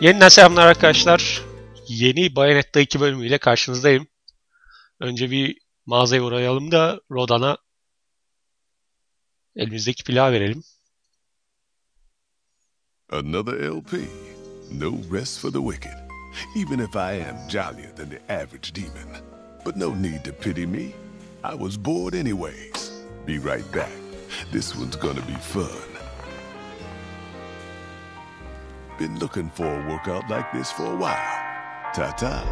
Yeniden selamlar arkadaşlar. Yeni Bayonetta 2 bölümüyle karşınızdayım. Önce bir mağazaya uğrayalım da Rodan'a elimizdeki plağı verelim. Another LP. No rest for the wicked. Even if I am jollier than the average demon. But no need to pity me. I was bored anyways. Be right back. This one's gonna be fun. Been looking for a workout like this for a while. Ta ta.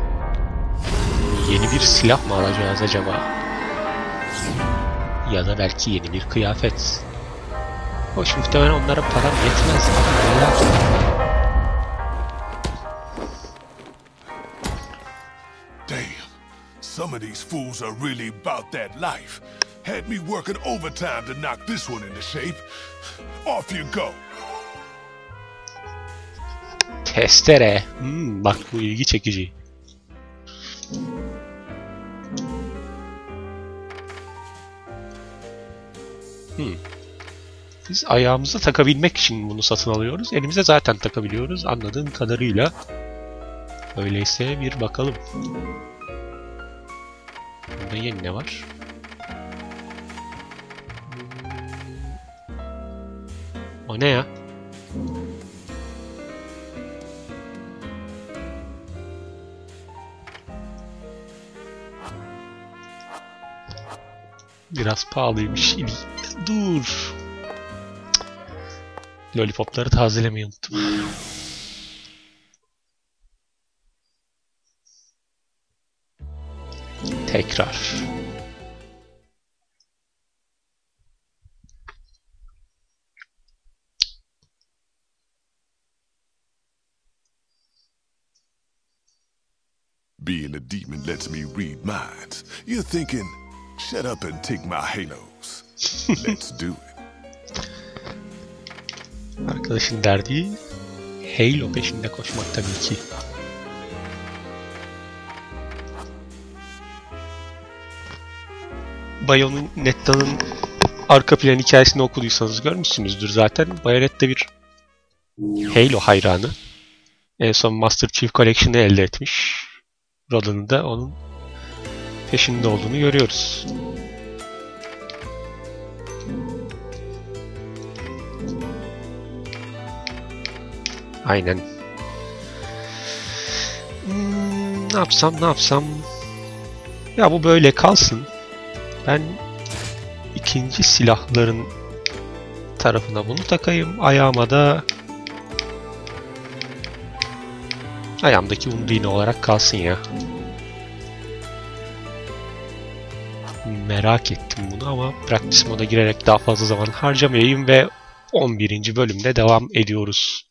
Yeni bir silah mı alacağız acaba? Ya da belki yeni bir kıyafet. Hoş muhtemelen onlara param yetmez. Damn. Some of these fools are really about that life. Had me working overtime to knock this one into shape. Off you go. Testere. Hmm, bak bu ilgi çekici. Hmm. Biz ayağımıza takabilmek için bunu satın alıyoruz. Elimize zaten takabiliyoruz anladığım kadarıyla. Öyleyse bir bakalım. Burada yeni ne var? O ne ya? Biraz pahalıymış. Dur. Lollipopları tazelemeyi unuttum. Tekrar. Being a demon lets me read minds. You're thinking, shut up and take my halos. Let's do it. Arkadaşın derdi Halo peşinde koşmak tabii ki. Bayonetta'nın arka plan hikayesini okuduysanız görmüşsünüzdür zaten. Bayonetta bir Halo hayranı. En son Master Chief Collection'ı elde etmiş. Rodan'ın da onun peşinde olduğunu görüyoruz. Aynen. Hmm, ne yapsam ne yapsam. Ya bu böyle kalsın. Ben ikinci silahların tarafına bunu takayım. Ayağıma da ayağımdaki Undine olarak kalsın ya. Merak ettim bunu ama practice moda girerek daha fazla zaman harcamayayım ve 11. bölümde devam ediyoruz.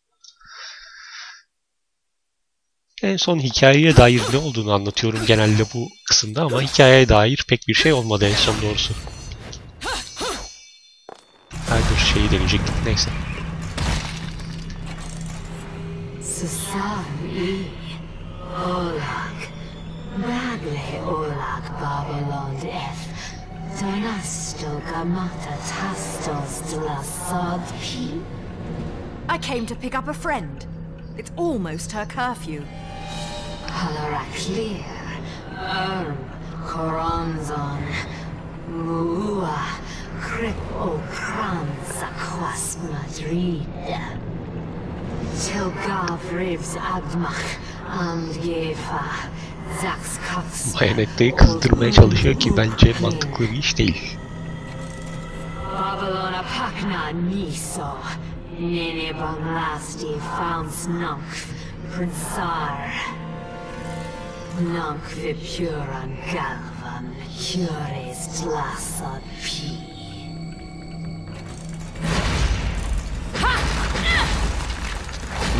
En son hikayeye dair ne olduğunu anlatıyorum genelde bu kısımda ama hikayeye dair pek bir şey olmadı en son doğrusu. Her şeyi deneyecektik neyse. Susan i Olag Bagle Olag Babylon F I came to pick up a friend. It's almost her curfew. Halaraklir Erm Coronzon Mua Crip O Kranza Quas Madrid Tilgav Rivs Agmach Andgefa Bayonetta'yı kızdırmaya çalışıyor ki bence mantıklı bir iş değil. Babylona Pakna Niso. Nene Banglasti Founds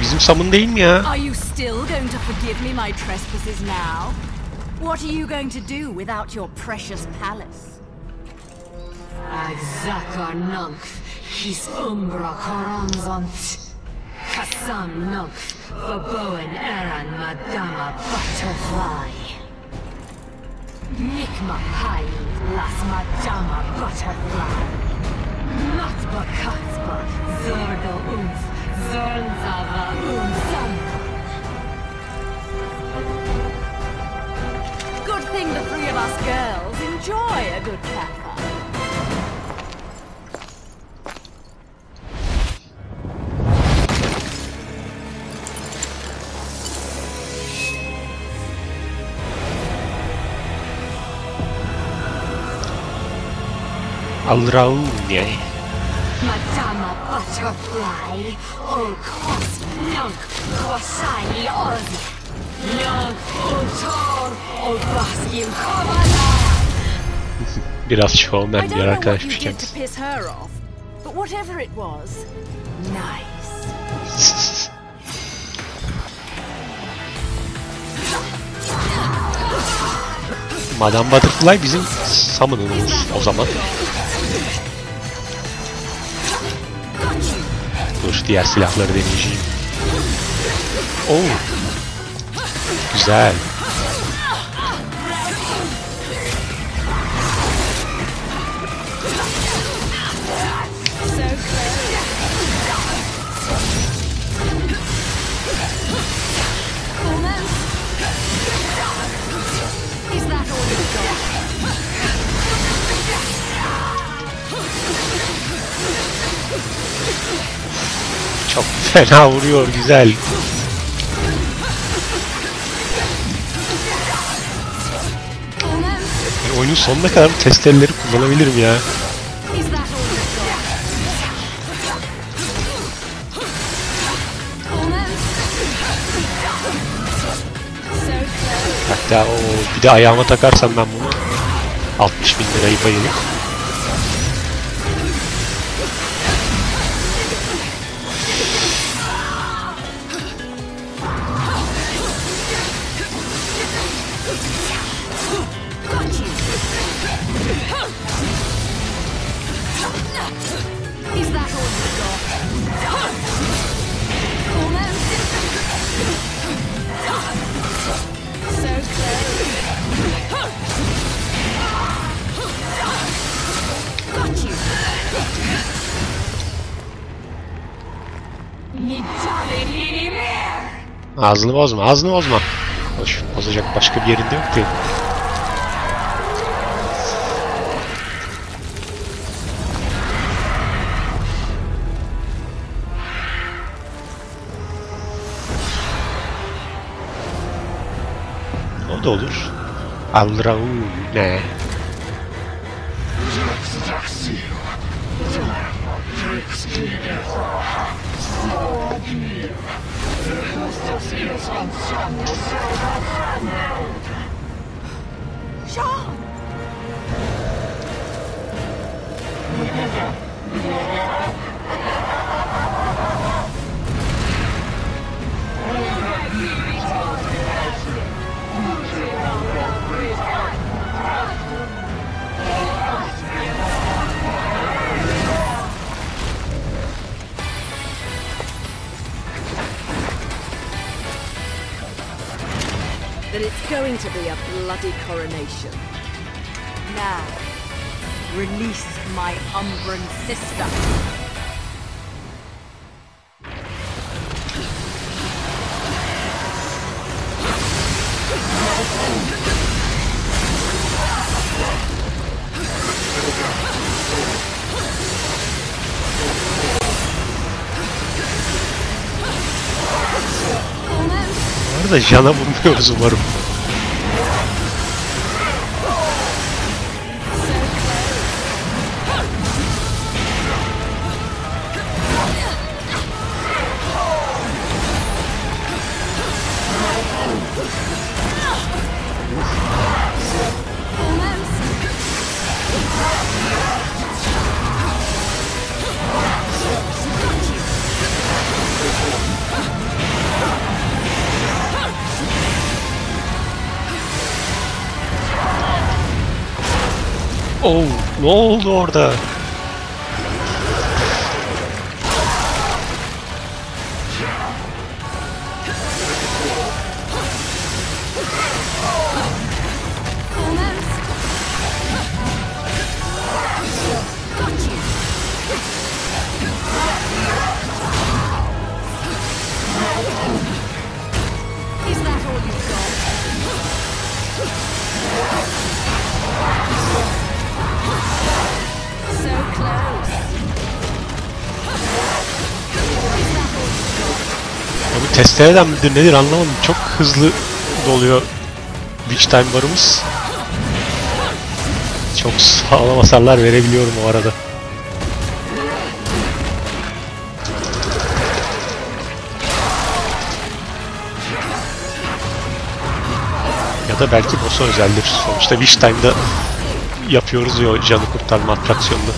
Bizim Sam'ın değil mi ya? Are you still going to forgive me my trespasses now? What are you going to do without your precious palace? Agzakar Nunk His Umbra Coronzont Kassam Nunk Baboen Eran Madama Butterfly Nikma Hai Las Madama Butterfly Matba Katzba Zordo Umf Good thing the three of us girls enjoy a good cat. Raúl de ahí. Butterfly, Wasp, Nunk, Kwasai Oz, Nunk Ultor, Ulbaskim Kovala. Biraz don't bir arkadaşmış kendisi. to piss her off, but whatever it was, nice. Madame Butterfly bizim summon'ımız o zaman. Dur diğer silahları deneyeceğim. Oo. Güzel. Fena vuruyor güzel. Yani oyunun sonuna kadar bu testereleri kullanabilirim ya. Hatta o bir de ayağıma takarsam ben bunu 60 bin lirayı bayılıp ağzını bozma ağzını bozma. Hoş, bozacak başka bir yerinde yok değil. O da olur. Alraune. Jean! That it's going to be a bloody coronation. Now, release my Umbran sister. Bu arada Jan'a vurmuyoruz umarım. Oh, ne oldu orada? Testereden midir nedir anlamadım. Çok hızlı doluyor Witch Time barımız. Çok sağlam hasarlar verebiliyorum o arada. Ya da belki boss'a özeldir. Sonuçta Witch Time'da yapıyoruz ya canı kurtarma atraksiyonunu.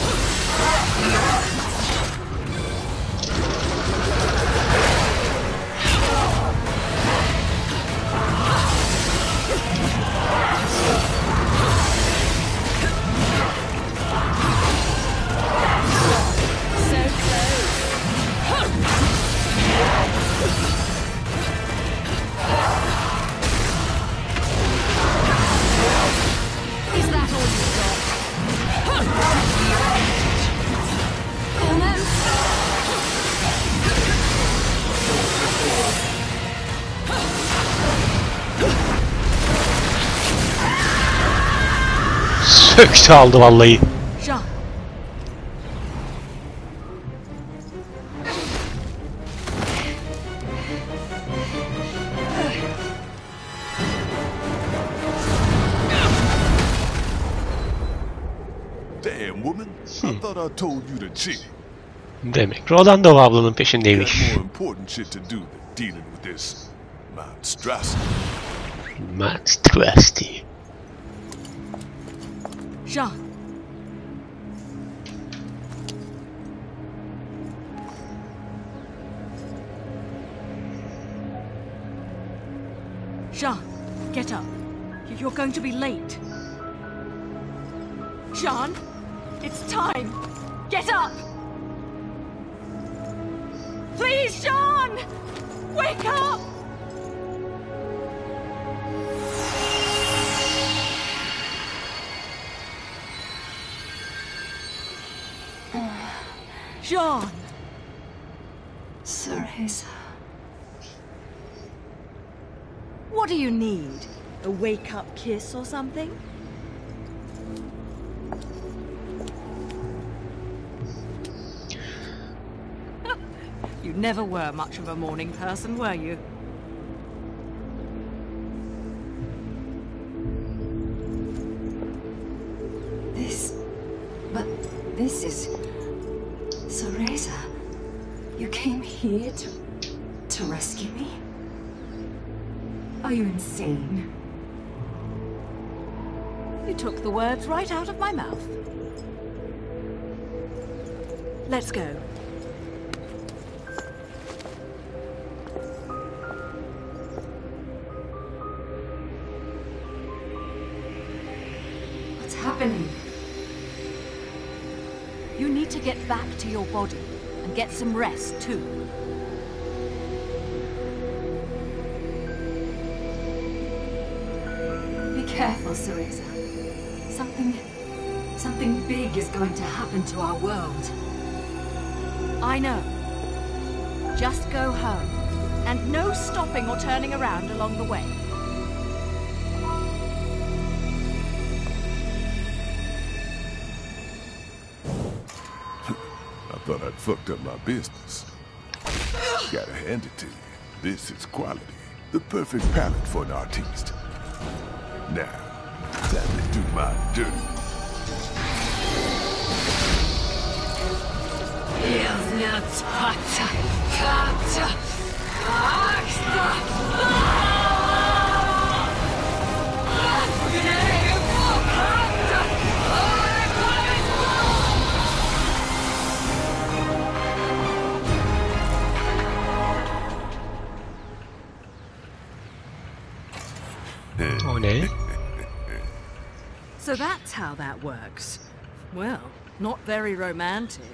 You to chill. Demek Rolando ablanın peşindeymiş. more Jean. Jean, get up. You're going to be late. Jean, it's time. Get up. Please, Jean! Wake up! Cereza. What do you need? A wake up kiss or something? you never were much of a morning person, were you? This. But this is. Words right out of my mouth. Let's go. What's happening? You need to get back to your body and get some rest too. Be careful, Cereza. Something. something big is going to happen to our world. I know. Just go home. And no stopping or turning around along the way. I thought I'd fucked up my business. Gotta hand it to you. This is quality. The perfect palette for an artiste. Now, time my duty. Hills not So that's how that works. Well, not very romantic.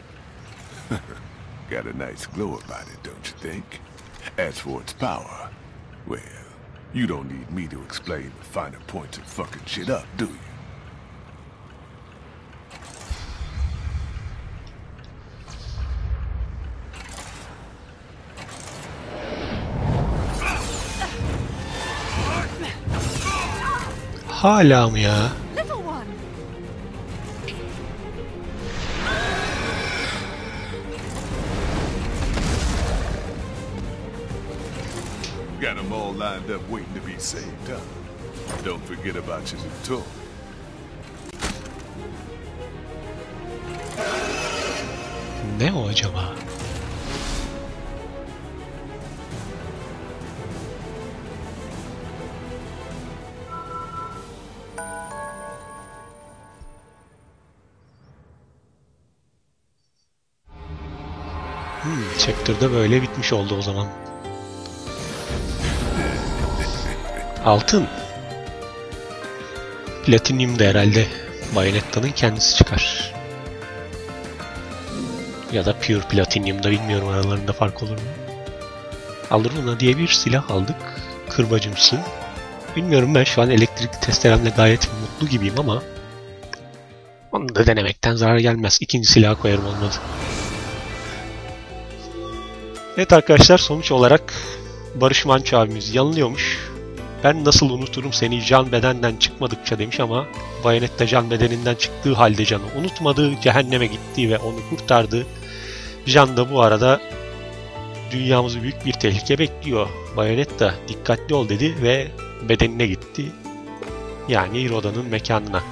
Got a nice glow about it, don't you think? As for its power, well, you don't need me to explain the finer points of fucking shit up, do you? Hala mı ya? Got 'em all lined up waiting to be saved, huh? Don't forget about your toy. Ne o acaba? Hmm, Chapter'da böyle bitmiş oldu o zaman. Altın. Platinyum da herhalde Bayonetta'nın kendisi çıkar. Ya da Pure Platinum da bilmiyorum aralarında fark olur mu? Alruna diye bir silah aldık. Kırbacımsı. Bilmiyorum ben şu an elektrik testeremle gayet mutlu gibiyim ama onu da denemekten zarar gelmez. İkinci silah koyarım olmadı. Evet arkadaşlar sonuç olarak Barış Manço abimiz yanılıyormuş. Ben nasıl unuturum seni can bedenden çıkmadıkça demiş ama Bayonetta can bedeninden çıktığı halde canı unutmadı, cehenneme gitti ve onu kurtardı. Can da bu arada dünyamızı büyük bir tehlike bekliyor. Bayonetta dikkatli ol dedi ve bedenine gitti. Yani Roda'nın mekanına.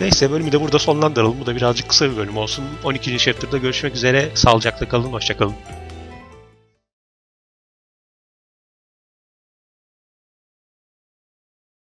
Neyse bölümü de burada sonlandıralım. Bu da birazcık kısa bir bölüm olsun. 12. chapter'da görüşmek üzere. Sağlıcakla kalın, hoşçakalın.